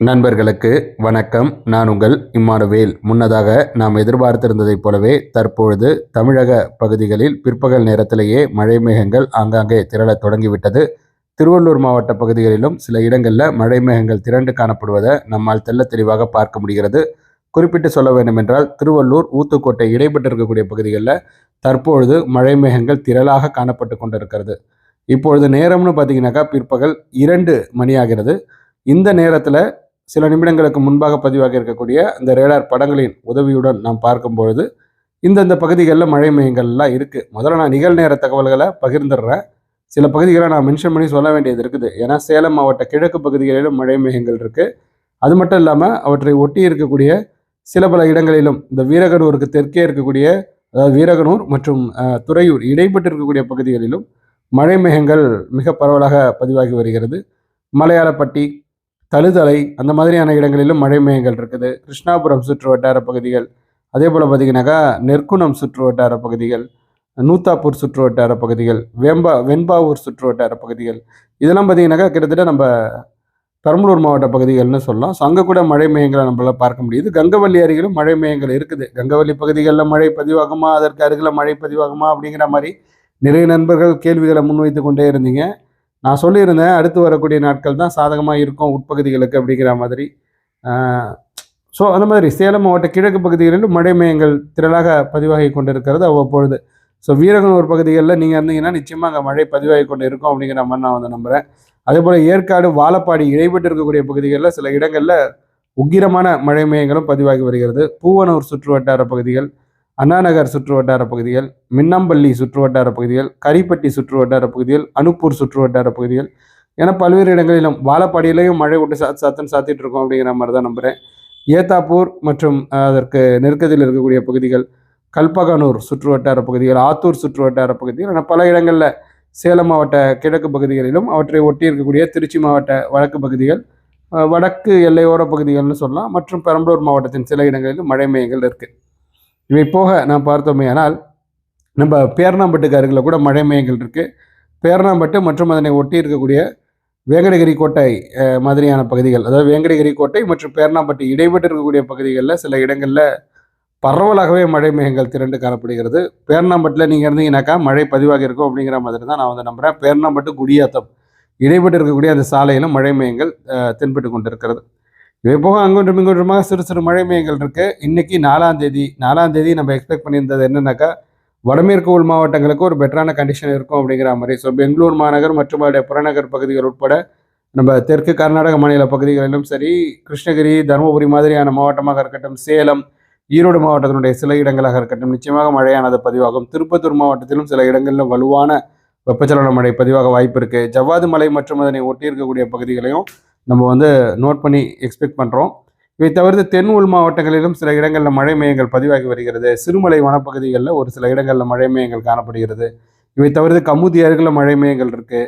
நண்பர்களுக்கு வணக்கம். நான் உங்கள் இம்மானுவேல். முன்னதாக நாம் எதிர்பார்த்திருந்ததைப் போலவே தற்பொழுது தமிழக பகுதிகளில் பிற்பகல் நேரத்திலேயே மழை மேகங்கள் ஆங்காங்கே திரளத் தொடங்கிவிட்டது. திருவள்ளூர் மாவட்ட பகுதிகளிலும் சில இடங்களில் மழை மேகங்கள் திரண்டு காணப்படுவதை நம்மால் தெள்ள தெளிவாக பார்க்க முடிகிறது. குறிப்பிட்டு சொல்ல வேண்டுமென்றால் திருவள்ளூர் ஊத்துக்கோட்டை இடைப்பட்டிருக்கக்கூடிய பகுதிகளில் தற்பொழுது மழை மேகங்கள் திரளாக காணப்பட்டு கொண்டிருக்கிறது. இப்பொழுது நேரம்னு பார்த்தீங்கன்னாக்கா பிற்பகல் இரண்டு மணியாகிறது. இந்த நேரத்தில் சில நிமிடங்களுக்கு முன்பாக பதிவாக இருக்கக்கூடிய அந்த ரேடார் படங்களின் உதவியுடன் நாம் பார்க்கும் பொழுது இந்தந்த பகுதிகளில் மழை மையங்கள்லாம் இருக்குது முதல்ல நான் நிகழ்நேர தகவல்களை பகிர்ந்துடுறேன். சில பகுதிகளை நான் மென்ஷன் பண்ணி சொல்ல வேண்டியது இருக்குது. ஏன்னா சேலம் மாவட்ட கிழக்கு பகுதிகளிலும் மழை மேகங்கள் இருக்குது அது மட்டும் இல்லாமல் அவற்றை ஒட்டி இருக்கக்கூடிய சில பல இடங்களிலும் இந்த வீரகனூருக்கு தெற்கே இருக்கக்கூடிய அதாவது வீரகனூர் மற்றும் துறையூர் இடைப்பட்டு இருக்கக்கூடிய பகுதிகளிலும் மழை மேகங்கள் மிக பரவலாக பதிவாகி வருகிறது. மலையாளப்பட்டி தழுதலை அந்த மாதிரியான இடங்களிலும் மழை மேகங்கள் இருக்குது. கிருஷ்ணாபுரம் சுற்று வட்டார பகுதிகள் அதே போல் பார்த்தீங்கன்னாக்கா நெற்குணம் சுற்று வட்டார பகுதிகள் நூத்தாப்பூர் சுற்று வட்டார பகுதிகள் வெம்பா வெண்பாவூர் சுற்று வட்டார பகுதிகள். இதெல்லாம் பார்த்தீங்கன்னாக்கா கிட்டத்தட்ட நம்ம பெரம்பலூர் மாவட்ட பகுதிகள்னு சொல்லலாம். ஸோ அங்கே கூட மழை மையங்களை நம்மளால் பார்க்க முடியுது கங்கவல்லி அருகிலும் மழை மையங்கள் இருக்குது. கங்கவல்லி பகுதிகளில் மழை பதிவாகுமா? அதற்கு அருகில் மழை பதிவாகுமா? அப்படிங்கிற மாதிரி நிறைய நண்பர்கள் கேள்விகளை முன்வைத்து கொண்டே இருந்தீங்க. நான் சொல்லியிருந்தேன் அடுத்து வரக்கூடிய நாட்கள் தான் சாதகமாக இருக்கும் உட்பகுதிகளுக்கு அப்படிங்கிற மாதிரி. ஸோ அந்த மாதிரி சேலம் மாவட்ட கிழக்கு பகுதிகளிலும் மழை மேயங்கள் திரளாக பதிவாகி கொண்டிருக்கிறது அவ்வப்பொழுது. ஸோ வீரகனூர் பகுதிகளில் நீங்கள் இருந்தீங்கன்னா நிச்சயமாக அங்கே மழை பதிவாகி கொண்டு இருக்கும் அப்படிங்கிற மாதிரி நான் வந்து நம்புகிறேன் அதே போல் ஏற்காடு வாழப்பாடி இடைப்பட்டு இருக்கக்கூடிய பகுதிகளில் சில இடங்களில் உக்கிரமான மழை மேயங்களும் பதிவாகி வருகிறது. பூவனூர் சுற்று வட்டார பகுதிகள் அண்ணாநகர் சுற்றுவட்டார பகுதிகள் மின்னம்பள்ளி சுற்றுவட்டார பகுதிகள் கரிப்பட்டி சுற்றுவட்டார பகுதிகள் அனுப்பூர் சுற்றுவட்டார பகுதிகள் என பல்வேறு இடங்களிலும் வாழப்பாடியிலையும் மழை விட்டு சாத்து சாத்துன்னு சாத்திட்டு இருக்கோம் அப்படிங்கிற மாதிரி தான் நம்புகிறேன் ஏத்தாப்பூர் மற்றும் அதற்கு நெருக்கத்தில் இருக்கக்கூடிய பகுதிகள் கல்பகனூர் சுற்றுவட்டார பகுதிகள் ஆத்தூர் சுற்றுவட்டார பகுதிகள் என பல இடங்களில் சேலம் மாவட்ட கிழக்கு பகுதிகளிலும் அவற்றை ஒட்டி இருக்கக்கூடிய திருச்சி மாவட்ட வடக்கு பகுதிகள் வடக்கு எல்லையோர பகுதிகள்னு சொல்லலாம். மற்றும் பெரம்பலூர் மாவட்டத்தின் சில இடங்களிலும் மழை மையங்கள் இருக்குது இவை போக நாம் பார்த்தோமே ஆனால் நம்ம பேரணாம்பட்டுக்கு அருகில் கூட மழை மையங்கள் இருக்குது பேரணாம்பட்டு மற்றும் அதனை ஒட்டி இருக்கக்கூடிய வேங்கடகிரி கோட்டை மாதிரியான பகுதிகள் அதாவது வேங்கடகிரி கோட்டை மற்றும் பேரணாம்பட்டு இடைப்பட்டு இருக்கக்கூடிய பகுதிகளில் சில இடங்களில் பரவலாகவே மழை மேகங்கள் திரண்டு காணப்படுகிறது. பேரணாம்பட்டில் நீங்கள் இருந்தீங்கன்னாக்கா மழை பதிவாக இருக்கும் அப்படிங்கிற மாதிரி தான் நான் வந்து நம்புகிறேன் பேரணாம்பட்டு குடியாத்தம் இடைப்பட்டு இருக்கக்கூடிய அந்த சாலையிலும் மழை மேகங்கள் தென்பட்டு கொண்டிருக்கிறது. இவை போக அங்கொன்றும் இங்கொன்றுமாக சிறு சிறு மழை மையங்கள் இருக்கு. இன்னைக்கு நாலாம் தேதி. நாலாம் தேதி நம்ம எக்ஸ்பெக்ட் பண்ணியிருந்தது என்னன்னாக்கா வடமேற்கு உள் மாவட்டங்களுக்கு ஒரு பெட்டரான கண்டிஷன் இருக்கும் அப்படிங்கிற மாதிரி. ஸோ பெங்களூர் மாநகர் மற்றும் அதோடைய புறநகர் பகுதிகள் உட்பட நம்ம தெற்கு கர்நாடக மாநில பகுதிகளிலும் சரி கிருஷ்ணகிரி தருமபுரி மாதிரியான மாவட்டமாக இருக்கட்டும் சேலம் ஈரோடு மாவட்டத்தினுடைய சில இடங்களாக இருக்கட்டும் நிச்சயமாக மழையானது பதிவாகும். திருப்பத்தூர் மாவட்டத்திலும் சில இடங்களில் வலுவான வெப்பச்சலன மழை பதிவாக வாய்ப்பு இருக்கு. ஜவ்வாது மலை மற்றும் அதனை ஒட்டி இருக்கக்கூடிய பகுதிகளையும் நம்ம வந்து நோட் பண்ணி எக்ஸ்பெக்ட் பண்ணுறோம் இவை தவிர்த்து தென் உள் மாவட்டங்களிலும் சில இடங்களில் மழை மையங்கள் பதிவாகி வருகிறது. சிறுமலை வனப்பகுதிகளில் ஒரு சில இடங்களில் மழை மையங்கள் காணப்படுகிறது. இவை தவிர்த்து கமுதி அருகில் மழை மையங்கள் இருக்குது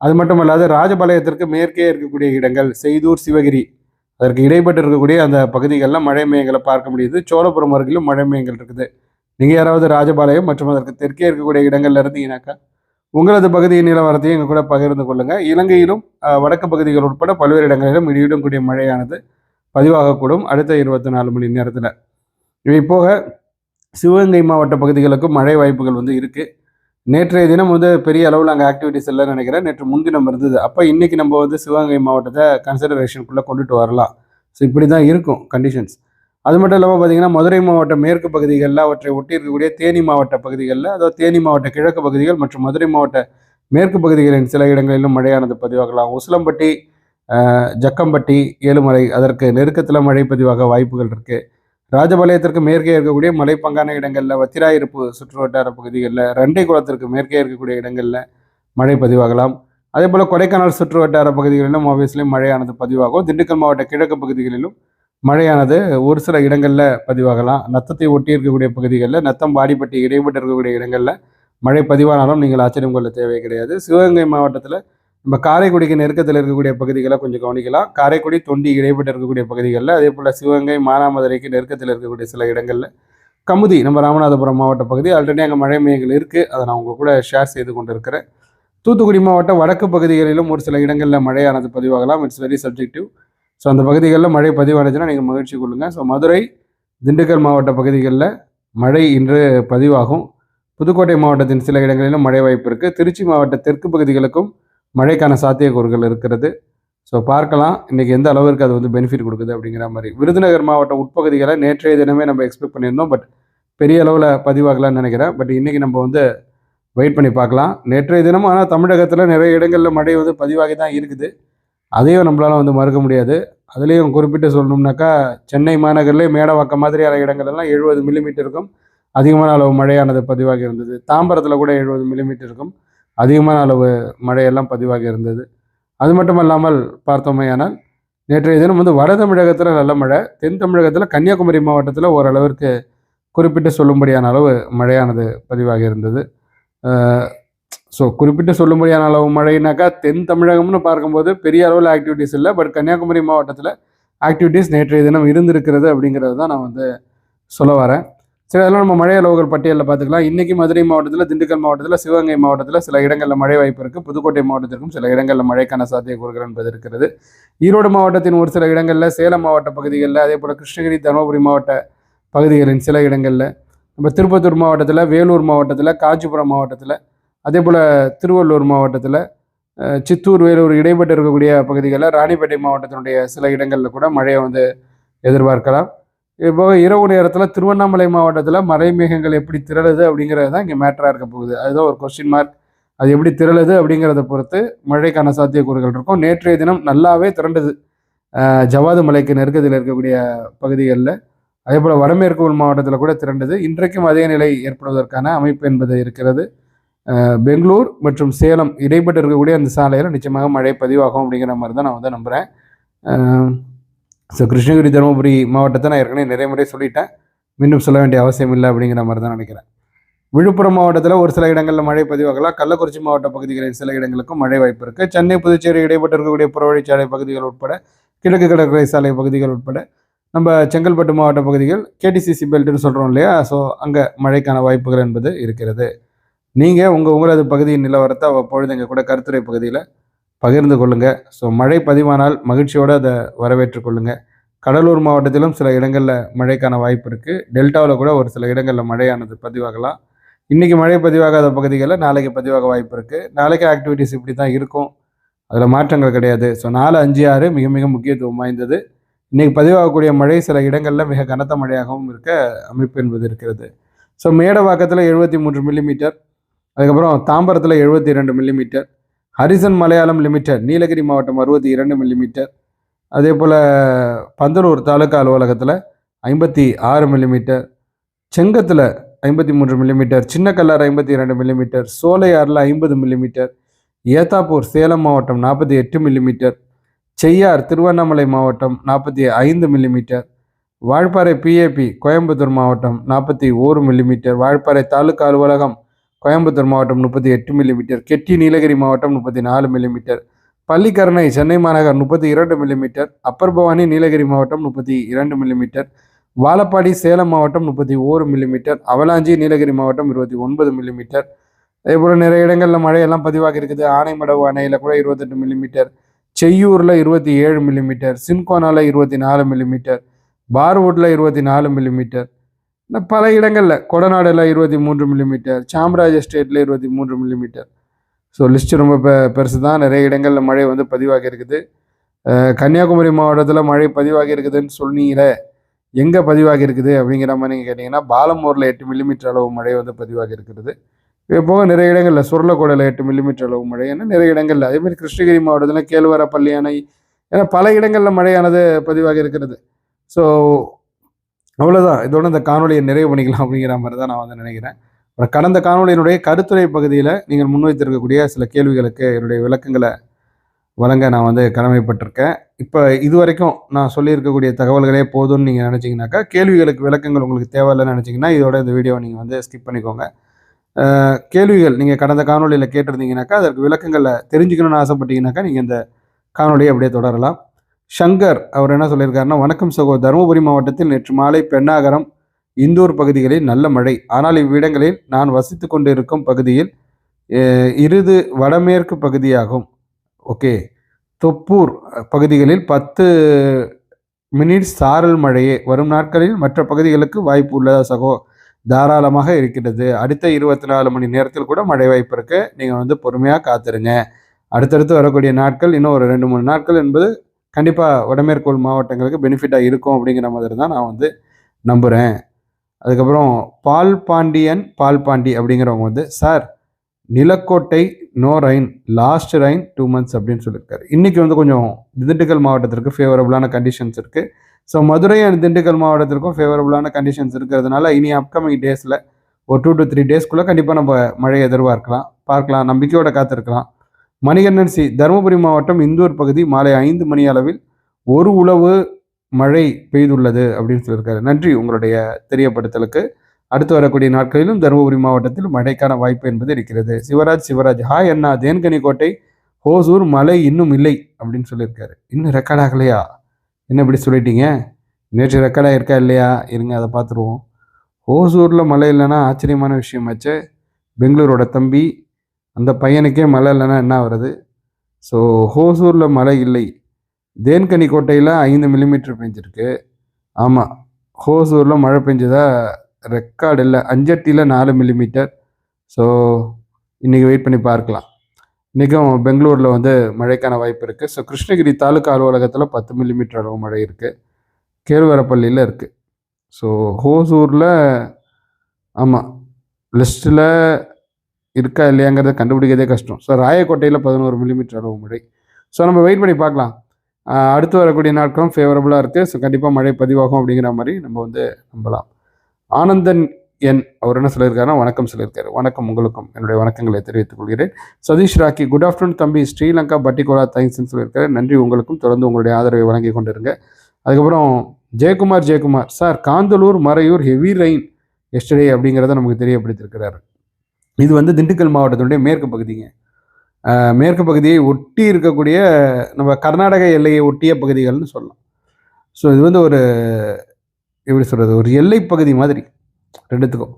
அது மட்டும் இல்லாது ராஜபாளையத்திற்கு மேற்கே இருக்கக்கூடிய இடங்கள் செய்தூர் சிவகிரி அதற்கு இடைப்பட்டு இருக்கக்கூடிய அந்த பகுதிகளில் மழை மையங்களை பார்க்க முடியுது. சோழபுரம் அருகிலும் மழை மையங்கள் இருக்குது. நீங்கள் யாராவது ராஜபாளையம் மற்றும் அதற்கு தெற்கே இருக்கக்கூடிய இடங்கள்ல இருந்தீங்கன்னாக்கா உங்களது பகுதியின் நிலவரத்தையும் எங்கள் கூட பகிர்ந்து கொள்ளுங்கள் இலங்கையிலும் வடக்கு பகுதிகள் உட்பட பல்வேறு இடங்களிலும் இடியுடன் கூடிய மழையானது பதிவாகக்கூடும். அடுத்த இருபத்தி நாலு மணி நேரத்தில். இவை போக சிவகங்கை மாவட்ட பகுதிகளுக்கும் மழை வாய்ப்புகள் வந்து இருக்குது நேற்றைய தினம் வந்து பெரிய அளவில் அங்கே ஆக்டிவிட்டிஸ் இல்லைன்னு நினைக்கிறேன். நேற்று முன்தினம் இருந்தது. அப்போ இன்றைக்கி நம்ம வந்து சிவகங்கை மாவட்டத்தை கன்சிடரேஷனுக்குள்ளே கொண்டுட்டு வரலாம். ஸோ இப்படி தான் இருக்கும் கண்டிஷன்ஸ் அது மட்டும் இல்லாமல் பார்த்தீங்கன்னா மதுரை மாவட்ட மேற்கு பகுதிகளில் அவற்றை ஒட்டி இருக்கக்கூடிய தேனி மாவட்ட பகுதிகளில் அதாவது தேனி மாவட்ட கிழக்கு பகுதிகள் மற்றும் மதுரை மாவட்ட மேற்கு பகுதிகளின் சில இடங்களிலும் மழையானது பதிவாகலாம். உசிலம்பட்டி ஜக்கம்பட்டி ஏழுமலை அதற்கு நெருக்கத்தில் மழை பதிவாக வாய்ப்புகள் இருக்கு. ராஜபாளையத்திற்கு மேற்கே இருக்கக்கூடிய மலைப்பங்கான இடங்களில் வத்திராயிருப்பு சுற்றுவட்டார பகுதிகளில் ரெண்டை குளத்திற்கு மேற்கே இருக்கக்கூடிய இடங்களில் மழை பதிவாகலாம். அதே போல் கொடைக்கானல் சுற்று வட்டார பகுதிகளிலும் ஆப்வியஸ்லி மழையானது பதிவாகும். திண்டுக்கல் மாவட்ட கிழக்கு பகுதிகளிலும் மழையானது ஒரு சில இடங்களில் பதிவாகலாம். நத்தத்தை ஒட்டி இருக்கக்கூடிய பகுதிகளில் நத்தம் வாடிப்பட்டி இடைப்பட்டு இருக்கக்கூடிய இடங்களில் மழை பதிவானாலும் நீங்கள் ஆச்சரியம் கொள்ள தேவை கிடையாது. சிவகங்கை மாவட்டத்தில் நம்ம காரைக்குடிக்கு நெருக்கத்தில் இருக்கக்கூடிய பகுதிகளை கொஞ்சம் கவனிக்கலாம். காரைக்குடி தொண்டி இடைப்பட்டு இருக்கக்கூடிய பகுதிகளில் அதே போல் சிவகங்கை மானாமதுரைக்கு நெருக்கத்தில் இருக்கக்கூடிய சில இடங்களில் கமுதி நம்ம ராமநாதபுரம் மாவட்ட பகுதி ஆல்ரெடி அங்கே மழை மையங்கள் இருக்குது அதை நான் உங்கள் கூட ஷேர் செய்து கொண்டிருக்கிறேன். தூத்துக்குடி மாவட்டம் வடக்கு பகுதிகளிலும் ஒரு சில இடங்களில் மழையானது பதிவாகலாம். இட்ஸ் வெரி சப்ஜெக்டிவ் ஸோ அந்த பகுதிகளில் மழை பதிவானுச்சுன்னா நீங்கள் மகிழ்ச்சி கொள்ளுங்கள் ஸோ மதுரை திண்டுக்கல் மாவட்ட பகுதிகளில் மழை இன்று பதிவாகும். புதுக்கோட்டை மாவட்டத்தின் சில இடங்களிலும் மழை வாய்ப்பு இருக்குது திருச்சி மாவட்ட தெற்கு பகுதிகளுக்கும் மழைக்கான சாத்தியக்கூறுகள் இருக்கிறது. ஸோ பார்க்கலாம். இன்றைக்கி எந்த அளவிற்கு அது வந்து பெனிஃபிட் கொடுக்குது அப்படிங்கிற மாதிரி. விருதுநகர் மாவட்ட உட்பகுதிகளை நேற்றைய தினமே நம்ம எக்ஸ்பெக்ட் பண்ணியிருந்தோம். பட் பெரிய அளவில் பதிவாகலாம்னு நினைக்கிறேன். பட் இன்றைக்கி நம்ம வந்து வெயிட் பண்ணி பார்க்கலாம். நேற்றைய தினமும் ஆனால் தமிழகத்தில் நிறைய இடங்களில் மழை வந்து பதிவாகி தான் இருக்குது. அதையும் நம்மளால் வந்து மறுக்க முடியாது. அதுலேயும் குறிப்பிட்டு சொல்லணும்னாக்கா சென்னை மாநகரிலே மேடவாக்கம் மாதிரியான இடங்கள்லாம் எழுபது மில்லிமீட்டருக்கும் அதிகமான அளவு மழையானது பதிவாகி இருந்தது. தாம்பரத்தில் கூட எழுபது மில்லிமீட்டருக்கும் அதிகமான அளவு மழையெல்லாம் பதிவாகி இருந்தது. அது மட்டும் இல்லாமல் பார்த்தோமேயானால் நேற்றைய தினம் வந்து வட தமிழகத்தில் நல்ல மழை தென் தமிழகத்தில் கன்னியாகுமரி மாவட்டத்தில் ஓரளவிற்கு குறிப்பிட்டு சொல்லும்படியான அளவு மழையானது பதிவாகி இருந்தது. ஸோ குறிப்பிட்டு சொல்லும்படியான அளவு மழைனாக்கா தென் தமிழகம்னு பார்க்கும்போது பெரிய அளவில் ஆக்டிவிட்டீஸ் இல்லை. பட் கன்னியாகுமரி மாவட்டத்தில் ஆக்டிவிட்டீஸ் நேற்றைய தினம் இருந்திருக்கிறது அப்படிங்கிறது தான் நான் வந்து சொல்ல வரேன். சரி அதெல்லாம் நம்ம மழை அளவுகள் பட்டியலில் பார்த்துக்கலாம். இன்றைக்கி மதுரை மாவட்டத்தில் திண்டுக்கல் மாவட்டத்தில் சிவகங்கை மாவட்டத்தில் சில இடங்களில் மழை வாய்ப்பு இருக்குது புதுக்கோட்டை மாவட்டத்திற்கும் சில இடங்களில் மழைக்கான சாத்தியக்கூறுகள் என்பது இருக்கிறது. ஈரோடு மாவட்டத்தின் ஒரு சில இடங்களில் சேலம் மாவட்ட பகுதிகளில் அதே போல் கிருஷ்ணகிரி தருமபுரி மாவட்ட பகுதிகளின் சில இடங்களில் நம்ம திருப்பத்தூர் மாவட்டத்தில் வேலூர் மாவட்டத்தில் காஞ்சிபுரம் மாவட்டத்தில் அதே போல் திருவள்ளூர் மாவட்டத்தில் சித்தூர் வேலூர் இடைப்பட்டு இருக்கக்கூடிய பகுதிகளில் ராணிப்பேட்டை மாவட்டத்தினுடைய சில இடங்களில் கூட மழையை வந்து எதிர்பார்க்கலாம். இப்போ இரவு நேரத்தில் திருவண்ணாமலை மாவட்டத்தில் மறை மேகங்கள் எப்படி திரளுது அப்படிங்கிறது தான் இங்கே மேட்டராக இருக்க போகுது. அதுதான் ஒரு கொஸ்டின் மார்க் அது எப்படி திரளுது அப்படிங்கிறத பொறுத்து மழைக்கான சாத்தியக்கூறுகள் இருக்கும். நேற்றைய தினம் நல்லாவே திரண்டுது. ஜவாது மலைக்கு நெருக்கத்தில் இருக்கக்கூடிய பகுதிகளில். அதே போல் வடமேற்கு உள் மாவட்டத்தில் கூட திரண்டது. இன்றைக்கும் அதே நிலை ஏற்படுவதற்கான அமைப்பு என்பது இருக்கிறது. பெங்களூர் மற்றும் சேலம் இடைப்பட்டு இருக்கக்கூடிய அந்த சாலையில் நிச்சயமாக மழை பதிவாகும் அப்படிங்கிற மாதிரி தான் நான் வந்து நம்புகிறேன் ஸோ கிருஷ்ணகிரி தருமபுரி மாவட்டத்தை நான் ஏற்கனவே நிறைய முறை சொல்லிட்டேன். மீண்டும் சொல்ல வேண்டிய அவசியம் இல்லை அப்படிங்கிற மாதிரி தான் நினைக்கிறேன். விழுப்புரம் மாவட்டத்தில் ஒரு சில இடங்களில் மழை பதிவாகலாம். கள்ளக்குறிச்சி மாவட்ட பகுதிகளில் சில இடங்களுக்கும் மழை வாய்ப்பு இருக்குது சென்னை புதுச்சேரி இடைப்பட்டு இருக்கக்கூடிய புறவழிச்சாலை பகுதிகள் உட்பட கிழக்கு கடற்கரை சாலை பகுதிகள் உட்பட நம்ம செங்கல்பட்டு மாவட்ட பகுதிகள் கேடிசிசி பெல்ட்னு சொல்கிறோம் இல்லையா? ஸோ அங்கே மழைக்கான வாய்ப்புகள் என்பது இருக்கிறது. நீங்கள் உங்கள் உங்களது பகுதியின் நிலவரத்தை அவ்வப்பொழுது எங்கள் கூட கருத்துரை பகுதியில் பகிர்ந்து கொள்ளுங்கள் ஸோ மழை பதிவானால் மகிழ்ச்சியோடு அதை வரவேற்றுக்கொள்ளுங்கள் கடலூர் மாவட்டத்திலும் சில இடங்களில் மழைக்கான வாய்ப்பு இருக்குது டெல்டாவில் கூட ஒரு சில இடங்களில் மழையானது பதிவாகலாம். இன்றைக்கி மழை பதிவாகாத பகுதிகளில் நாளைக்கு பதிவாக வாய்ப்பு இருக்குது நாளைக்கு ஆக்டிவிட்டிஸ் இப்படி தான் இருக்கும். அதில் மாற்றங்கள் கிடையாது. ஸோ நாலு அஞ்சு ஆறு மிக மிக முக்கியத்துவம் வாய்ந்தது. இன்றைக்கி பதிவாகக்கூடிய மழை சில இடங்களில் மிக கனத்த மழையாகவும் இருக்க அமைப்பு என்பது இருக்கிறது. ஸோ மேடவாக்கத்தில் எழுபத்தி மூன்று மில்லிமீட்டர் அதுக்கப்புறம் தாம்பரத்தில் எழுபத்தி இரண்டு millimetre Harrison Malayalam limited Nilgiri மாவட்டம் அறுபத்தி இரண்டு மில்லிமீட்டர் அதே போல் பந்தலூர் தாலுக்கா அலுவலகத்தில் ஐம்பத்தி ஆறு மில்லிமீட்டர் செங்கத்தில் ஐம்பத்தி மூன்று மில்லிமீட்டர் சின்னக்கல்லார் ஐம்பத்தி இரண்டு மில்லிமீட்டர் சோலையாறில் ஐம்பது மில்லிமீட்டர் ஏத்தாப்பூர் சேலம் மாவட்டம் நாற்பத்தி எட்டு மில்லிமீட்டர் செய்யார் திருவண்ணாமலை மாவட்டம் நாற்பத்தி ஐந்து மில்லிமீட்டர் வால்பாறை பிஏபி கோயம்புத்தூர் மாவட்டம் நாற்பத்தி ஓரு மில்லிமீட்டர் வால்பாறை தாலுக்கா அலுவலகம் கோயம்புத்தூர் மாவட்டம் முப்பத்தி எட்டு மில்லிமீட்டர் கெட்டி நீலகிரி மாவட்டம் முப்பத்தி நாலு மில்லிமீட்டர் பள்ளிக்கரணை சென்னை மாநகர் முப்பத்தி இரண்டு மில்லிமீட்டர் அப்பர் பவானி நீலகிரி மாவட்டம் முப்பத்தி இரண்டு மில்லிமீட்டர் வாழப்பாடி சேலம் மாவட்டம் முப்பத்தி ஓரு மில்லிமீட்டர் அவலாஞ்சி நீலகிரி மாவட்டம் இருபத்தி ஒன்பது மில்லிமீட்டர் அதே போல் நிறைய இடங்களில் மழையெல்லாம் பதிவாக இருக்குது. ஆனைமடவு அணையில் கூட இருபத்தெட்டு மில்லிமீட்டர் செய்யூரில் இருபத்தி ஏழு மில்லிமீட்டர் சின்கோனாவில் இருபத்தி நாலு மில்லிமீட்டர் பார்வுட்டில் இருபத்தி நாலு மில்லிமீட்டர் பல இடங்களில் கொடநாடில் இருபத்தி மூன்று மில்லிமீட்டர் சாம்ராஜ் எஸ்டேட்டில் இருபத்தி மூன்று மில்லிமீட்டர் ஸோ லிஸ்ட்டு ரொம்ப பெ பெருசு தான் நிறைய இடங்களில் மழை வந்து பதிவாகி இருக்குது. கன்னியாகுமரி மாவட்டத்தில் மழை பதிவாகி இருக்குதுன்னு சொன்னீங்களே எங்கே பதிவாகி இருக்குது அப்படிங்கிற மாதிரி நீங்கள் கேட்டிங்கன்னா பாலமூரில் எட்டு மில்லிமீட்டர் அளவு மழை வந்து பதிவாகி இருக்கிறது இது போக நிறைய இடங்களில் சுரலக்கோடையில் எட்டு மில்லிமீட்டர் அளவு மழை ஏன்னா நிறைய இடங்களில். அதேமாதிரி கிருஷ்ணகிரி மாவட்டத்தில் கேழ்வர பள்ளியானை ஏன்னா பல இடங்களில் மழையானது பதிவாகி இருக்கிறது ஸோ அவ்வளோதான் இதோட இந்த காணொலியை நிறைவு பண்ணிக்கலாம் அப்படிங்கிற மாதிரி தான் நான் வந்து நினைக்கிறேன். அப்புறம் கடந்த காணொலியினுடைய கருத்துரை பகுதியில் நீங்கள் முன்வைத்திருக்கக்கூடிய சில கேள்விகளுக்கு என்னுடைய விளக்கங்களை வழங்க நான் வந்து கடமைப்பட்டிருக்கேன். இப்போ இது வரைக்கும் நான் சொல்லியிருக்கக்கூடிய தகவல்களே போதும்னு நீங்கள் நினச்சிங்கனாக்கா கேள்விகளுக்கு விளக்கங்கள் உங்களுக்கு தேவையில்லைன்னு நினச்சிங்கன்னா இதோட இந்த வீடியோவை நீங்கள் வந்து ஸ்கிப் பண்ணிக்கோங்க. கேள்விகள் நீங்கள் கடந்த காணொலியில் கேட்டிருந்தீங்கனாக்கா அதற்கு விளக்கங்களை தெரிஞ்சுக்கணும்னு ஆசைப்பட்டீங்கனாக்கா நீங்கள் இந்த காணொலியை அப்படியே தொடரலாம். ஷங்கர் அவர் என்ன சொல்லியிருக்காருன்னா வணக்கம் சகோ தருமபுரி மாவட்டத்தில் நேற்று மாலை பெண்ணாகரம் இந்தூர் பகுதிகளில் நல்ல மழை. ஆனால் இவ்விடங்களில் நான் வசித்து கொண்டிருக்கும் பகுதியில் இருது வடமேற்கு பகுதியாகும். ஓகே. தொப்பூர் பகுதிகளில் பத்து மினிட்ஸ் சாரல் மழையே. வரும் நாட்களில் மற்ற பகுதிகளுக்கு வாய்ப்பு உள்ளதா சகோ? தாராளமாக இருக்கிறது அடுத்த இருபத்தி நாலு மணி நேரத்தில் கூட மழை வாய்ப்பு இருக்கு. நீங்கள் வந்து பொறுமையாக காத்துருங்க. அடுத்தடுத்து வரக்கூடிய நாட்கள் இன்னும் ஒரு ரெண்டு மூணு நாட்கள் என்பது கண்டிப்பாக வடமேற்கோள் மாவட்டங்களுக்கு பெனிஃபிட்டாக இருக்கும் அப்படிங்கிற மாதிரி தான் நான் வந்து நம்புகிறேன் அதுக்கப்புறம் பால் பாண்டியன் பால் பாண்டி அப்படிங்கிறவங்க வந்து sir Nilakottai no rain last rain two months அப்படின்னு சொல்லியிருக்காரு. இன்றைக்கி வந்து கொஞ்சம் திண்டுக்கல் மாவட்டத்திற்கு ஃபேவரபுளான கண்டிஷன்ஸ் இருக்குது ஸோ மதுரை அண்ட் திண்டுக்கல் மாவட்டத்திற்கும் ஃபேவரபுளான கண்டிஷன்ஸ் இருக்கிறதுனால இனி அப்கமிங் டேஸில் ஒரு டூ டு த்ரீ டேஸ்க்குள்ளே கண்டிப்பாக நம்ம மழை எதிர்பார்க்கலாம். பார்க்கலாம் நம்பிக்கையோட காத்திருக்கலாம். மணிகண்டன் சி தருமபுரி மாவட்டம் இந்தூர் பகுதி மாலை ஐந்து மணி அளவில் ஒரு உழவு மழை பெய்துள்ளது அப்படின்னு சொல்லியிருக்காரு. நன்றி உங்களுடைய தெரியப்படுத்தலுக்கு. அடுத்து வரக்கூடிய நாட்களிலும் தருமபுரி மாவட்டத்தில் மழைக்கான வாய்ப்பு என்பது இருக்கிறது. சிவராஜ் சிவராஜ். ஹாய் அண்ணா தேன்கனி கோட்டை ஹோசூர் மழை இன்னும் இல்லை அப்படின்னு சொல்லியிருக்காரு. இன்னும் ரெக்கார்ட் ஆகலையா? என்ன இப்படி சொல்லிட்டீங்க? நேற்று ரெக்கார்டாக இருக்கா இல்லையா? இருங்க அதை பார்த்துருவோம். ஓசூரில் மழை இல்லைன்னா ஆச்சரியமான விஷயமாச்சு பெங்களூரோட தம்பி அந்த பையனுக்கே மழை இல்லைன்னா என்ன வருது ஸோ ஹோசூரில் மழை இல்லை. தேன்கனி கோட்டையில் ஐந்து மில்லிமீட்டர் பெஞ்சிருக்கு. ஆமாம் ஹோசூரில் மழை பெஞ்சதா ரெக்கார்டு இல்லை. அஞ்சட்டியில் நாலு மில்லிமீட்டர் ஸோ இன்றைக்கி வெயிட் பண்ணி பார்க்கலாம். இன்றைக்கும் பெங்களூரில் வந்து மழைக்கான வாய்ப்பு இருக்குது ஸோ கிருஷ்ணகிரி தாலுக்கா அலுவலகத்தில் பத்து மில்லிமீட்டர் அளவு மழை இருக்குது கேழ்வரப்பள்ளியில் இருக்குது ஸோ ஹோசூரில் ஆமாம் லிஸ்ட்டில் இருக்கா இல்லையாங்கிறத கண்டுபிடிக்கிறதே கஷ்டம். ஸோ ராயக்கோட்டையில் பதினோரு மில்லிமீட்டர் அளவு மழை. ஸோ நம்ம வெயிட் பண்ணி பார்க்கலாம். அடுத்து வரக்கூடிய நாட்களும் ஃபேவரபுளாக இருக்குது ஸோ கண்டிப்பாக மழை பதிவாகும் அப்படிங்கிற மாதிரி நம்ம வந்து நம்பலாம். ஆனந்தன் என் அவர் என்ன சொல்லியிருக்காருன்னா வணக்கம் சொல்லியிருக்காரு. வணக்கம் உங்களுக்கும். என்னுடைய வணக்கங்களை தெரிவித்துக் கொள்கிறேன். சதீஷ் ராக்கி குட் ஆஃப்டர்நூன் தம்பி. ஸ்ரீலங்கா பட்டிகோலா தேங்க்ஸ்னு சொல்லியிருக்காரு. நன்றி உங்களுக்கும். தொடர்ந்து உங்களுடைய ஆதரவை வழங்கி கொண்டிருங்க. அதுக்கப்புறம் Jayakumar Jayakumar. Sir Kanthalloor Marayoor heavy rain yesterday அப்படிங்கிறத நமக்கு தெரியப்படுத்திருக்கிறாரு இது வந்து திண்டுக்கல் மாவட்டத்தினுடைய மேற்கு பகுதிங்க. மேற்கு பகுதியை ஒட்டி இருக்கக்கூடிய நம்ம கர்நாடக எல்லையை ஒட்டிய பகுதிகள்னு சொல்லலாம். ஸோ இது வந்து ஒரு எப்படி சொல்கிறது ஒரு எல்லை பகுதி மாதிரி. ரெண்டுத்துக்கும்.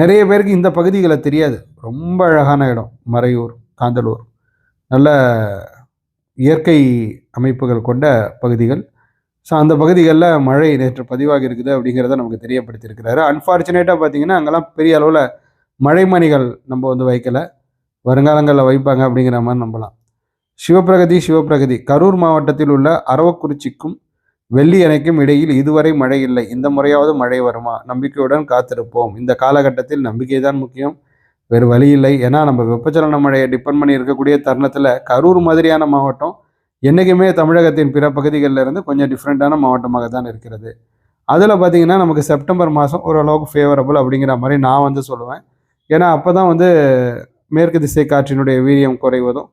நிறைய பேருக்கு இந்த பகுதிகளை தெரியாது. ரொம்ப அழகான இடம். மறையூர் காந்தலூர். நல்ல இயற்கை அமைப்புகள் கொண்ட பகுதிகள். ஸோ அந்த பகுதிகளில் மழை நேற்று பதிவாகி இருக்குது அப்படிங்கிறத நமக்கு தெரியப்படுத்தியிருக்கிறாரு. அன்ஃபார்ச்சுனேட்டாக பார்த்தீங்கன்னா அங்கெல்லாம் பெரிய அளவில் மழைமணிகள் நம்ம வந்து வைக்கலை. வருங்காலங்களில் வைப்பாங்க அப்படிங்கிற மாதிரி நம்பலாம். சிவப்பிரகதி சிவப்பிரகதி. கரூர் மாவட்டத்தில் உள்ள அரவக்குறிச்சிக்கும் வெள்ளி அணைக்கும் இடையில் இதுவரை மழை இல்லை. இந்த முறையாவது மழை வருமா? நம்பிக்கையுடன் காத்திருப்போம். இந்த காலகட்டத்தில் நம்பிக்கை தான் முக்கியம். வேறு வழி இல்லை. ஏன்னா நம்ம வெப்பச்சலன மழையை டிபெண்ட் பண்ணி இருக்கக்கூடிய தருணத்தில் கரூர் மாதிரியான மாவட்டம் என்றைக்குமே தமிழகத்தின் பிற பகுதிகளில் இருந்து கொஞ்சம் டிஃப்ரெண்ட்டான மாவட்டமாக தான் இருக்கிறது. அதில் பார்த்தீங்கன்னா நமக்கு செப்டம்பர் மாதம் ஓரளவுக்கு ஃபேவரபுள் அப்படிங்கிற மாதிரி நான் வந்து சொல்லுவேன். ஏன்னா அப்போ தான் வந்து மேற்கு திசை காற்றினுடைய வீரியம் குறைவதும்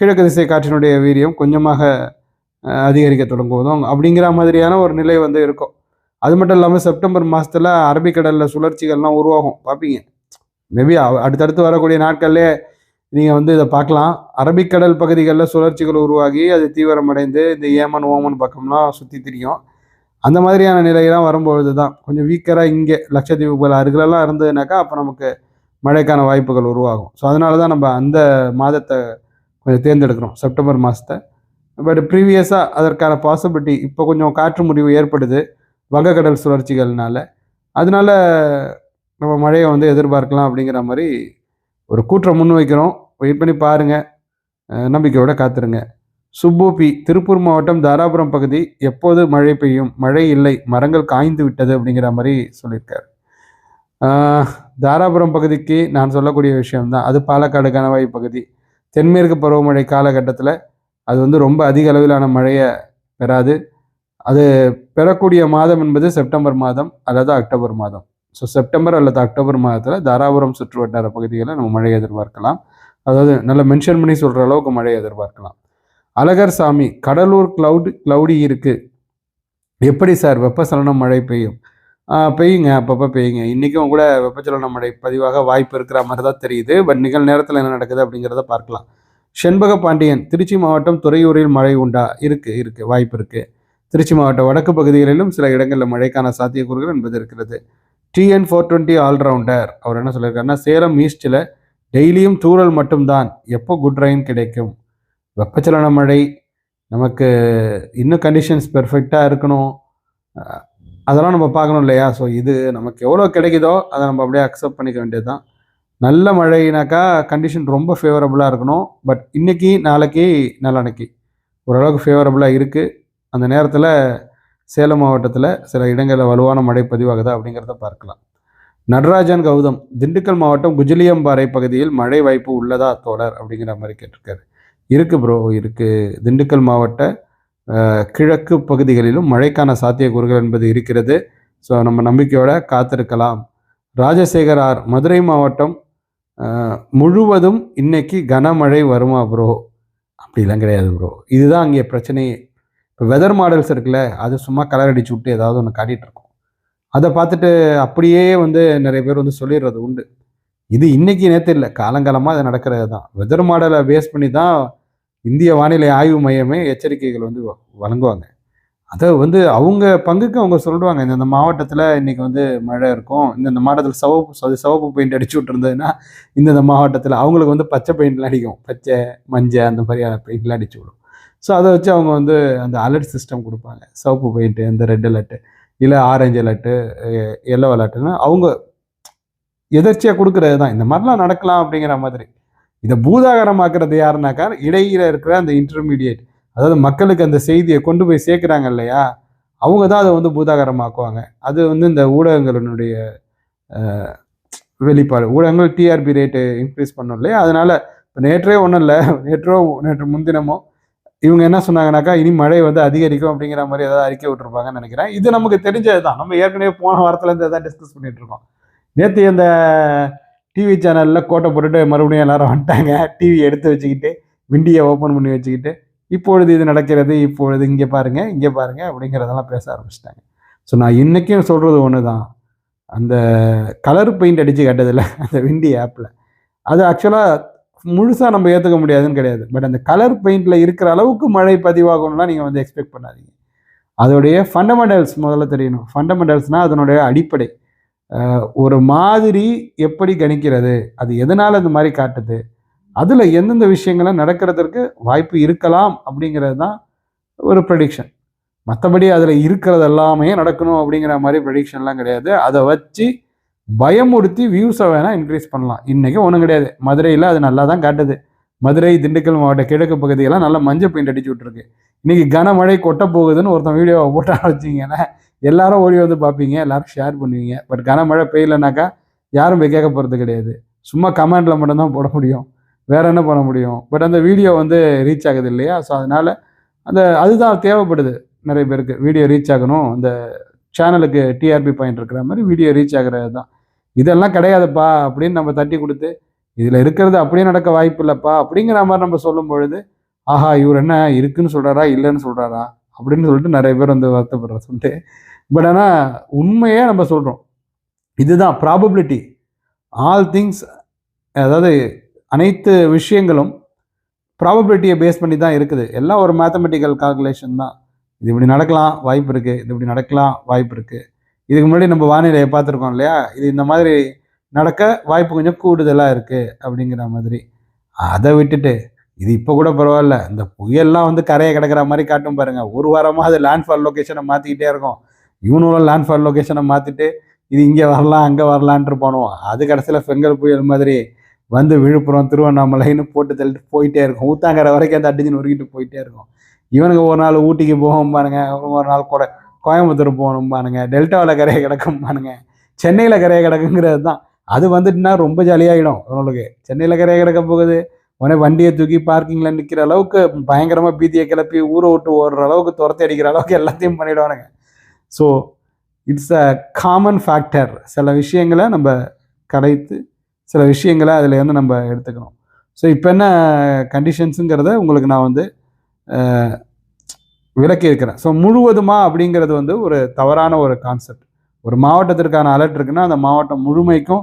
கிழக்கு திசை காற்றினுடைய வீரியம் கொஞ்சமாக அதிகரிக்க தொடங்குவதும் அப்படிங்கிற மாதிரியான ஒரு நிலை வந்து இருக்கும். அது மட்டும் இல்லாமல் செப்டம்பர் மாதத்தில் அரபிக்கடலில் சுழற்சிகள்லாம் உருவாகும். பார்ப்பீங்க மேபி அடுத்தடுத்து வரக்கூடிய நாட்கள்லே நீங்கள் வந்து இதை பார்க்கலாம். அரபிக்கடல் பகுதிகளில் சுழற்சிகள் உருவாகி அது தீவிரமடைந்து இந்த ஏமன் ஓமன் பக்கம்லாம் சுற்றி திரியும். அந்த மாதிரியான நிலையெல்லாம் வரும்பொழுது தான் கொஞ்சம் வீக்கராக இங்கே லட்சத்தீவுகள் அருகிலெல்லாம் இருந்ததுனாக்கா அப்போ நமக்கு மழைக்கான வாய்ப்புகள் உருவாகும். ஸோ அதனால தான் நம்ம அந்த மாதத்தை கொஞ்சம் தேர்ந்தெடுக்கிறோம். செப்டம்பர் மாதத்தை பட் ப்ரீவியஸாக அதற்கான பாசிபிலிட்டி இப்போ கொஞ்சம் காற்று முடிவு ஏற்படுது. வங்கக்கடல் சுழற்சிகள்னால. அதனால நம்ம மழையை வந்து எதிர்பார்க்கலாம் அப்படிங்கிற மாதிரி ஒரு கூற்றை முன் வைக்கிறோம் வெயிட் பண்ணி பாருங்கள் நம்பிக்கையோடு காத்துருங்க. சுப்பூபி திருப்பூர் மாவட்டம் தாராபுரம் பகுதி எப்போது மழை பெய்யும்? மழை இல்லை. மரங்கள் காய்ந்து விட்டது அப்படிங்கிற மாதிரி சொல்லியிருக்காரு. தாராபுரம் பகுதிக்கு நான் சொல்லக்கூடிய விஷயம்தான். அது பாலக்காடு கணவாய் பகுதி. தென்மேற்கு பருவமழை காலகட்டத்தில் அது வந்து ரொம்ப அதிக அளவிலான மழையை பெறாது. அது பெறக்கூடிய மாதம் என்பது செப்டம்பர் மாதம் அல்லது அக்டோபர் மாதம். ஸோ செப்டம்பர் அல்லது அக்டோபர் மாதத்தில் தாராபுரம் சுற்று வட்டார பகுதிகளில் நம்ம மழை எதிர்பார்க்கலாம். அதாவது நல்லா மென்ஷன் பண்ணி சொல்கிற அளவுக்கு மழை எதிர்பார்க்கலாம். அழகர் சாமி கடலூர் கிளவுட் கிளவுடி இருக்குது எப்படி சார் வெப்பசலனம் மழை பெய்யும்? பெய்யுங்க அப்பப்போ பெய்யுங்க. இன்றைக்கும் கூட வெப்பச்சலன மழை பதிவாக வாய்ப்பு இருக்கிற மாதிரி தான் தெரியுது. பட் நிகழ் நேரத்தில் என்ன நடக்குது அப்படிங்கிறத பார்க்கலாம். செண்பக பாண்டியன் திருச்சி மாவட்டம் துறையூரில் மழை உண்டா? இருக்குது இருக்குது வாய்ப்பு இருக்குது திருச்சி மாவட்ட வடக்கு பகுதிகளிலும் சில இடங்களில் மழைக்கான சாத்தியக்கூறுகள் என்பது இருக்கிறது. டிஎன் ஃபோர் டுவெண்ட்டி ஆல்ரவுண்டர் அவர் என்ன சொல்லியிருக்காருன்னா சேலம் ஈஸ்டில் டெய்லியும் தூரல் மட்டும்தான். எப்போ குட் ரெயின் கிடைக்கும்? வெப்பச்சலன மழை நமக்கு இன்னும் கண்டிஷன்ஸ் பெர்ஃபெக்டாக இருக்கணும். அதெல்லாம் நம்ம பார்க்கணும் இல்லையா? ஸோ இது நமக்கு எவ்வளோ கிடைக்குதோ அதை நம்ம அப்படியே அக்செப்ட் பண்ணிக்க வேண்டியது தான் நல்ல மழைனாக்கா கண்டிஷன் ரொம்ப ஃபேவரபுளாக இருக்கணும். பட் இன்னைக்கு நாளைக்கு நாளான்னைக்கு ஓரளவுக்கு ஃபேவரபுளாக இருக்குது அந்த நேரத்தில் சேலம் மாவட்டத்தில் சில இடங்களில் வலுவான மழை பதிவாகுதா அப்படிங்கிறத பார்க்கலாம். நடராஜன் கௌதம் திண்டுக்கல் மாவட்டம் குஜிலியம்பாறை பகுதியில் மழை வாய்ப்பு உள்ளதா தோழர்? அப்படிங்கிற மாதிரி கேட்டிருக்காரு. இருக்குது ப்ரோ இருக்குது திண்டுக்கல் மாவட்ட கிழக்கு பகுதிகளிலும் மழைக்கான சாத்தியக்கூறுகள் என்பது இருக்கிறது. ஸோ நம்ம நம்பிக்கையோட காத்திருக்கலாம். ராஜசேகர் ஆர் மதுரை மாவட்டம் முழுவதும் இன்னைக்கு கனமழை வருமா ப்ரோ அப்படிலாம் கிடையாது ப்ரோ இதுதான் அங்கே பிரச்சனையே. இப்போ வெதர் மாடல்ஸ் இருக்குல்ல அது சும்மா கலர் அடிச்சு விட்டு ஏதாவது ஒன்று காட்டிகிட்டு இருக்கும். அதை பார்த்துட்டு அப்படியே வந்து நிறைய பேர் வந்து சொல்லிடுறது உண்டு. இது இன்னைக்கு நேற்று இல்லை காலங்காலமாக அது நடக்கிறது தான் வெதர் மாடலை பேஸ் பண்ணி தான் இந்திய வானிலை ஆய்வு மையமே எச்சரிக்கைகள் வந்து வ- வழங்குவாங்க. அதை வந்து அவங்க பங்குக்கு அவங்க சொல்லுவாங்க. இந்தந்த மாவட்டத்தில் இன்னைக்கு வந்து மழை இருக்கும். இந்தந்த மாவட்டத்தில் சிவப்பு அது சிவப்பு பெயிண்ட் அடிச்சு விட்டுருந்ததுன்னா இந்தந்த மாவட்டத்தில் அவங்களுக்கு வந்து பச்சை பெயிண்ட்லாம் அடிக்கும். பச்சை மஞ்சள் அந்த மாதிரியான பெயிண்ட்லாம் அடிச்சு விடும். ஸோ அதை வச்சு அவங்க வந்து அந்த அலர்ட் சிஸ்டம் கொடுப்பாங்க. சிவப்பு பெயிண்ட்டு இந்த ரெட் அலர்ட்டு இல்லை ஆரஞ்சு அலர்ட்டு எல்லோ அலர்ட்டுன்னு அவங்க எதர்ச்சியாக கொடுக்குறது தான் இந்த மாதிரிலாம் நடக்கலாம் அப்படிங்கிற மாதிரி. இதை பூதாகரமாக்குறது யாருனாக்கா இடையில இருக்கிற அந்த இன்டர்மீடியேட் அதாவது மக்களுக்கு அந்த செய்தியை கொண்டு போய் சேர்க்குறாங்க இல்லையா? அவங்க தான் அதை வந்து பூதாகரமாக்குவாங்க. அது வந்து இந்த ஊடகங்களினுடைய வெளிப்பாடு. ஊடகங்கள் டிஆர்பி ரேட்டு இன்க்ரீஸ் பண்ணும் இல்லையா? அதனால இப்போ நேற்றே ஒன்றும் இல்லை. நேற்றோ நேற்று முன்தினமோ இவங்க என்ன சொன்னாங்கனாக்கா இனி மழை வந்து அதிகரிக்கும் அப்படிங்கிற மாதிரி ஏதாவது அறிக்கை விட்டுருப்பாங்கன்னு நினைக்கிறேன். இது நமக்கு தெரிஞ்சது தான் நம்ம ஏற்கனவே போன வாரத்துலேருந்து எதாவது டிஸ்கஸ் பண்ணிகிட்டு இருக்கோம். நேற்று இந்த டிவி சேனலில் கோட்டை போட்டுட்டு மறுபடியும் எல்லாரும் வந்துட்டாங்க. டிவி எடுத்து வச்சுக்கிட்டு விண்டியை ஓப்பன் பண்ணி வச்சுக்கிட்டு இப்பொழுது இது நடக்கிறது இப்பொழுது இங்கே பாருங்கள் இங்கே பாருங்கள் அப்படிங்கிறதெல்லாம் பேச ஆரம்பிச்சிட்டாங்க. ஸோ நான் இன்றைக்கும் சொல்கிறது ஒன்று தான் அந்த கலர் பெயிண்ட் அடித்து கட்டதில்ல அந்த விண்டி ஆப்பில் அது ஆக்சுவலாக முழுசாக நம்ம ஏற்றுக்க முடியாதுன்னு கிடையாது. பட் அந்த கலர் பெயிண்டில் இருக்கிற அளவுக்கு மழை பதிவாகணும்லாம் நீங்கள் வந்து எக்ஸ்பெக்ட் பண்ணாதீங்க. அதோடைய ஃபண்டமெண்டல்ஸ் முதல்ல தெரியணும். ஃபண்டமெண்டல்ஸ்னால் அதனுடைய அடிப்படை. ஒரு மாதிரி எப்படி கணிக்கிறது? அது எதனால் அந்த மாதிரி காட்டுது? அதில் எந்தெந்த விஷயங்களும் நடக்கிறதுக்கு வாய்ப்பு இருக்கலாம் அப்படிங்கிறது தான் ஒரு ப்ரெடிக்ஷன் மற்றபடி அதில் இருக்கிறது எல்லாமே நடக்கணும் அப்படிங்கிற மாதிரி ப்ரெடிக்ஷன்லாம் கிடையாது. அதை வச்சு பயமுறுத்தி வியூஸை வேணால் இன்க்ரீஸ் பண்ணலாம். இன்றைக்கி ஒன்றும் கிடையாது. மதுரையில் அது நல்லா தான் காட்டுது. மதுரை திண்டுக்கல் மாவட்ட கிழக்கு பகுதியெல்லாம் நல்லா மஞ்சள் பெயிண்ட் அடிச்சு விட்ருக்கு இன்றைக்கி கனமழை கொட்ட போகுதுன்னு ஒருத்தன் வீடியோவை போட்டான்னு வச்சிங்கன்னா எல்லாரும் ஓடி வந்து பார்ப்பீங்க எல்லாரும் ஷேர் பண்ணுவீங்க. பட் கனமழை பெய்யலைனாக்கா யாரும் போய் கேட்க போகிறது கிடையாது. சும்மா கமெண்ட்டில் மட்டும்தான் போட முடியும். வேற என்ன பண்ண முடியும்? பட் அந்த வீடியோ வந்து ரீச் ஆகுது இல்லையா? ஸோ அதனால் அந்த அதுதான் தேவைப்படுது நிறைய பேருக்கு. வீடியோ ரீச் ஆகணும். அந்த சேனலுக்கு டிஆர்பி பாயிண்ட் இருக்கிற மாதிரி வீடியோ ரீச் ஆகுறது தான் இதெல்லாம் கிடையாதுப்பா அப்படின்னு நம்ம தட்டி கொடுத்து இதில் இருக்கிறது அப்படியே நடக்க வாய்ப்பு இல்லைப்பா அப்படிங்கிற மாதிரி நம்ம சொல்லும் பொழுது ஆஹா இவர் என்ன இருக்குன்னு சொல்கிறாரா இல்லைன்னு சொல்கிறாரா அப்படின்னு சொல்லிட்டு நிறைய பேர் வந்து வருத்தப்படுறது சொல்லிட்டு பட் ஆனால் உண்மையே நம்ம சொல்கிறோம் இதுதான் ப்ராபபிலிட்டி ஆல் திங்ஸ் அதாவது அனைத்து விஷயங்களும் ப்ராபபிலிட்டியை பேஸ் பண்ணி தான் இருக்குது. எல்லாம் ஒரு மேத்தமெட்டிக்கல் கால்குலேஷன் தான். இது இப்படி நடக்கலாம் வாய்ப்பு இருக்குது இது இப்படி நடக்கலாம் வாய்ப்பு இருக்குது இதுக்கு முன்னாடி நம்ம வானிலையை பார்த்துருக்கோம் இல்லையா? இது இந்த மாதிரி நடக்க வாய்ப்பு கொஞ்சம் கூடுதலாக இருக்குது அப்படிங்கிற மாதிரி. அதை விட்டுட்டு இது இப்போ கூட பரவாயில்ல. இந்த புயல்லாம் வந்து கரையை கிடக்கிற மாதிரி காட்டும் பாருங்கள் ஒரு வாரமாக அது லேண்ட்ஃபால் லொக்கேஷனை மாற்றிக்கிட்டே இருக்கும். இவனும் லேண்ட்ஃபால் லொக்கேஷனை மாற்றிட்டு இது இங்கே வரலாம் அங்கே வரலான்ட்டு போனோம். அது கடைசியில் பெண்கள் புயல் மாதிரி வந்து விழுப்புரம் திருவண்ணாமலைன்னு போட்டு தள்ளிட்டு போயிட்டே இருக்கும். ஊத்தாங்கரை வரைக்கும் அந்த அடிஞ்சு நொறுக்கிட்டு போயிட்டே இருக்கும். இவனுங்க ஒரு நாள் ஊட்டிக்கு போகும் பாருங்க ஒரு நாள் கூட கோயம்புத்தூர் போகணும் பாருங்க டெல்டாவில் கரையை கிடக்கும் பாருங்க. சென்னையில் கரையை கிடக்குங்கிறது தான். அது வந்துட்டுனா ரொம்ப ஜாலியாகிடும் உங்களுக்கு சென்னையில் கரையை கிடக்க போகுது. உடனே வண்டியை தூக்கி பார்க்கிங்கில் நிற்கிற அளவுக்கு பயங்கரமாக பீதியை கிளப்பி ஊரை விட்டு ஓடுற அளவுக்கு துரத்தி அடிக்கிற அளவுக்கு எல்லாத்தையும் பண்ணிவிடுவானுங்க so it's a common factor சில விஷயங்களை நம்ம கலைத்து சில விஷயங்களை அதில் வந்து நம்ம எடுத்துக்கணும். ஸோ இப்போ என்ன கண்டிஷன்ஸுங்கிறத உங்களுக்கு நான் வந்து விளக்கி இருக்கிறேன் ஸோ முழுவதுமா அப்படிங்கிறது வந்து ஒரு தவறான ஒரு கான்செப்ட் ஒரு மாவட்டத்திற்கான அலர்ட் இருக்குன்னா அந்த மாவட்டம் முழுமைக்கும்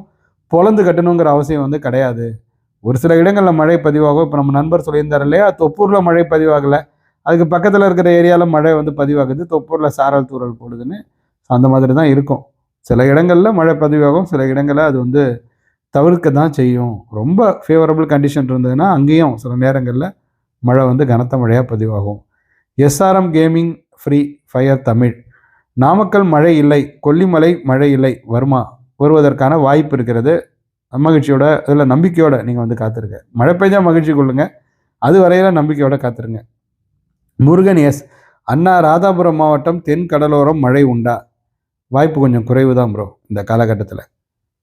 பொழந்து கட்டணுங்கிற அவசியம் வந்து கிடையாது. ஒரு சில இடங்களில் மழை பதிவாகும். இப்போ நம்ம நண்பர் சொல்லியிருந்தார் இல்லையா? தொப்பூரில் மழை பதிவாகலை. அதுக்கு பக்கத்தில் இருக்கிற ஏரியாவில் மழை வந்து பதிவாகுது. தொப்பூரில் சாரல் தூறல் போடுதுன்னு. அந்த மாதிரி தான் இருக்கும். சில இடங்களில் மழை பதிவாகும். சில இடங்களில் அது வந்து தவிர்க்க தான் செய்யும். ரொம்ப ஃபேவரபிள் கண்டிஷன் இருந்ததுன்னா அங்கேயும் சில நேரங்களில் மழை வந்து கனத்த மழையாக பதிவாகும். SRM gaming free fire Tamil Namakkal மழை இல்லை. கொல்லிமலை மழை இல்லை. வருமா? வருவதற்கான வாய்ப்பு இருக்கிறது. மகிழ்ச்சியோட இதில் நம்பிக்கையோட நீங்கள் வந்து காத்திருங்க. மழை பெய்ஞ்சால் மகிழ்ச்சி கொள்ளுங்க. அது வரையில நம்பிக்கையோட காத்திருங்க. முருகன் எஸ். அண்ணா ராதாபுரம் மாவட்டம் தென் கடலோரம் மழை உண்டா? வாய்ப்பு கொஞ்சம் குறைவு தான் ப்ரோ இந்த காலகட்டத்தில்.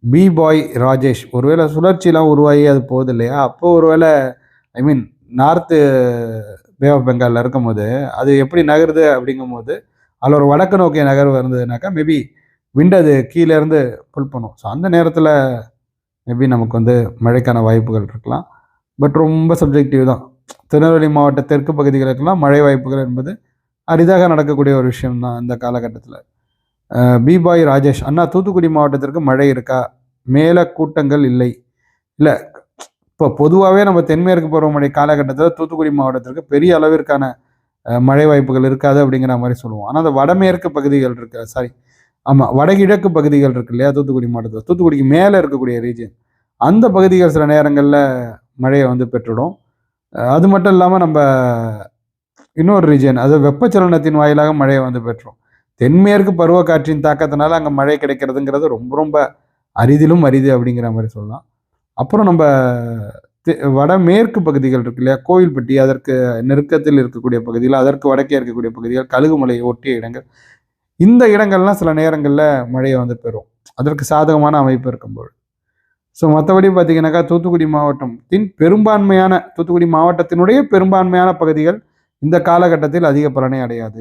பி பாய் ராஜேஷ் ஒருவேளை சுழற்சிலாம் உருவாகி அது போகுது இல்லையா? அப்போது ஒருவேளை ஐ மீன் நார்த்து பே ஆஃப் பெங்காலில் இருக்கும்போது அது எப்படி நகருது அப்படிங்கும்போது அதில் ஒரு வடக்கு நோக்கிய நகர்வு இருந்ததுனாக்கா மேபி விண்ட் அது கீழே இருந்து புல் பண்ணும். ஸோ அந்த நேரத்தில் மேபி நமக்கு வந்து மழைக்கான வாய்ப்புகள் இருக்கலாம். பட் ரொம்ப சப்ஜெக்டிவ் தான். திருநெல்வேலி மாவட்ட தெற்கு பகுதிகளுக்கெல்லாம் மழை வாய்ப்புகள் என்பது அரிதாக நடக்கக்கூடிய ஒரு விஷயம் தான் இந்த காலகட்டத்தில். பிபாய் ராஜேஷ் அண்ணா தூத்துக்குடி மாவட்டத்திற்கு மழை இருக்கா? மேல கூட்டங்கள் இல்லை. இல்லை இப்போ பொதுவாகவே நம்ம தென்மேற்கு பருவமழை காலகட்டத்தில் தூத்துக்குடி மாவட்டத்திற்கு பெரிய அளவிற்கான மழை வாய்ப்புகள் இருக்காது அப்படிங்கிற மாதிரி சொல்லுவோம். ஆனால் அந்த வடமேற்கு பகுதிகள் இருக்கு சாரி ஆமாம் வடகிழக்கு பகுதிகள் இருக்கு இல்லையா தூத்துக்குடி மாவட்டத்தில். தூத்துக்குடிக்கு மேலே இருக்கக்கூடிய ரீஜன் அந்த பகுதிகள் சில நேரங்களில் மழையை வந்து பெற்றுடும். அது மட்டும் இல்லாமல் நம்ம இன்னொரு ரீஜன் அது வெப்பச்சலனத்தின் வாயிலாக மழையை வந்து பெற்றோம். தென்மேற்கு பருவக்காற்றின் தாக்கத்தினால அங்கே மழை கிடைக்கிறதுங்கிறது ரொம்ப ரொம்ப அரிதிலும் அரிது அப்படிங்கிற மாதிரி சொல்லலாம். அப்புறம் நம்ம தெ- வடமேற்கு பகுதிகள் இருக்கு இல்லையா? கோவில்பட்டி அதற்கு நெருக்கத்தில் இருக்கக்கூடிய பகுதிகள் அதற்கு வடக்கே இருக்கக்கூடிய பகுதிகள் கழுகுமலையை ஒட்டிய இடங்கள். இந்த இடங்கள்லாம் சில நேரங்களில் மழையை வந்து பெறும். அதற்கு சாதகமான அமைப்பு இருக்கும்போது ஸோ மற்றபடி பார்த்தீங்கன்னாக்கா தூத்துக்குடி மாவட்டத்தின் பெரும்பான்மையான தூத்துக்குடி மாவட்டத்தினுடைய பெரும்பான்மையான பகுதிகள் இந்த காலகட்டத்தில் அதிக பலனை அடையாது.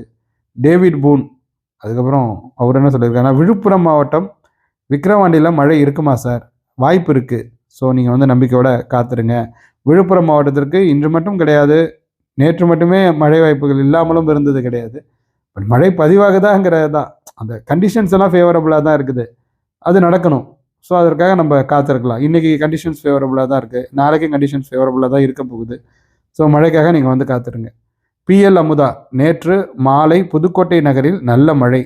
டேவிட் பூன் அதுக்கப்புறம் அவர் என்ன சொல்லியிருக்காருன்னா விழுப்புரம் மாவட்டம் விக்ரவாண்டியில் மழை இருக்குமா சார்? வாய்ப்பு இருக்குது ஸோ நீங்கள் வந்து நம்பிக்கையோட காத்துருங்க. விழுப்புரம் மாவட்டத்திற்கு இன்று மட்டும் கிடையாது. நேற்று மட்டுமே மழை வாய்ப்புகள் இல்லாமலும் இருந்தது கிடையாது. பட் மழை பதிவாகுதாங்கிறது தான் அந்த கண்டிஷன்ஸ் எல்லாம் ஃபேவரபுளாக தான் இருக்குது. அது நடக்கணும். ஸோ அதற்காக நம்ம காத்திருக்கலாம். இன்றைக்கி கண்டிஷன்ஸ் ஃபேவரபுளாக தான் இருக்குது நாளைக்கும் கண்டிஷன்ஸ் ஃபேவரபுளாக தான் இருக்க போகுது. ஸோ மழைக்காக நீங்கள் வந்து காத்துருங்க. பிஎல் அமுதா நேற்று மாலை புதுக்கோட்டை நகரில் நல்ல மழை.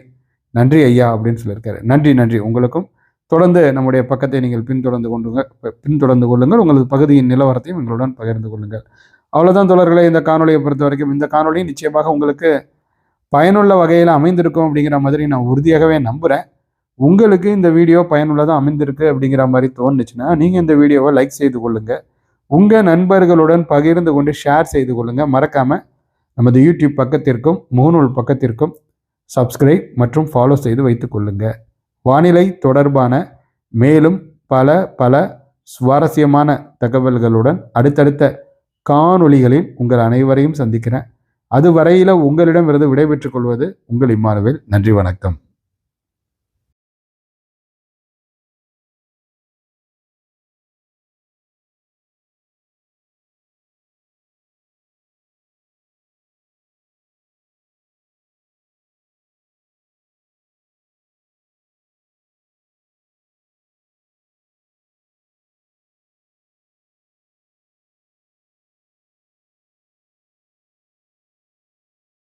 நன்றி ஐயா அப்படின்னு சொல்லியிருக்காரு. நன்றி நன்றி. உங்களுக்கும் தொடர்ந்து நம்முடைய பக்கத்தை நீங்கள் பின்தொடர்ந்து கொண்டுங்க பின்தொடர்ந்து கொள்ளுங்கள். உங்களது பகுதியின் நிலவரத்தையும் எங்களுடன் பகிர்ந்து கொள்ளுங்கள். அவ்வளோதான் தொடர்களை இந்த காணொலியை பொறுத்த வரைக்கும் இந்த காணொலி நிச்சயமாக உங்களுக்கு பயனுள்ள வகையில் அமைந்திருக்கும் அப்படிங்கிற மாதிரி நான் உறுதியாகவே நம்புகிறேன் உங்களுக்கு இந்த வீடியோ பயனுள்ளதாக அமைந்திருக்கு அப்படிங்கிற மாதிரி தோணுச்சுன்னா நீங்கள் இந்த வீடியோவை லைக் செய்து கொள்ளுங்கள் உங்கள் நண்பர்களுடன் பகிர்ந்து கொண்டு ஷேர் செய்து கொள்ளுங்கள் மறக்காமல் நமது யூடியூப் பக்கத்திற்கும் முகநூல் பக்கத்திற்கும் சப்ஸ்கிரைப் மற்றும் ஃபாலோ செய்து வைத்துக் கொள்ளுங்கள் வானிலை தொடர்பான மேலும் பல பல சுவாரஸ்யமான தகவல்களுடன் அடுத்தடுத்த காணொளிகளில் உங்கள் அனைவரையும் சந்திக்கிறேன். அதுவரையில் உங்களிடமிருந்து விடைபெற்றுக் கொள்வது உங்கள் இம்மானுவேல். நன்றி வணக்கம்.